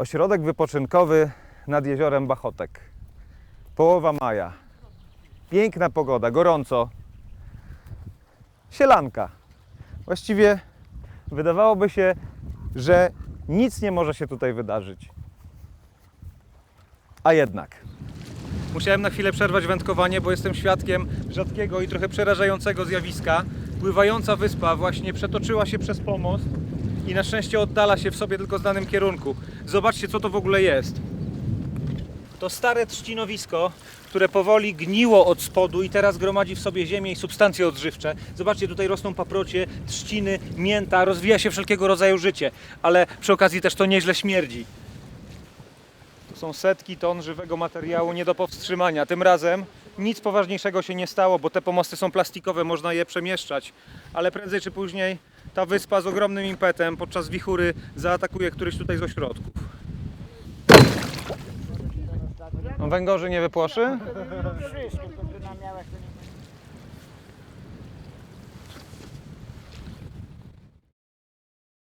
Ośrodek wypoczynkowy nad jeziorem Bachotek. Połowa maja. Piękna pogoda, gorąco. Sielanka. Właściwie wydawałoby się, że nic nie może się tutaj wydarzyć. A jednak. Musiałem na chwilę przerwać wędkowanie, bo jestem świadkiem rzadkiego i trochę przerażającego zjawiska. Pływająca wyspa właśnie przetoczyła się przez pomost i na szczęście oddala się w sobie tylko w danym kierunku. Zobaczcie, co to w ogóle jest. To stare trzcinowisko, które powoli gniło od spodu i teraz gromadzi w sobie ziemię i substancje odżywcze. Zobaczcie, tutaj rosną paprocie, trzciny, mięta, rozwija się wszelkiego rodzaju życie, ale przy okazji też to nieźle śmierdzi. Tu są setki ton żywego materiału nie do powstrzymania. Tym razem nic poważniejszego się nie stało, bo te pomosty są plastikowe, można je przemieszczać, ale prędzej czy później ta wyspa z ogromnym impetem podczas wichury zaatakuje któryś tutaj z ośrodków. Węgorzy nie wypłoszy?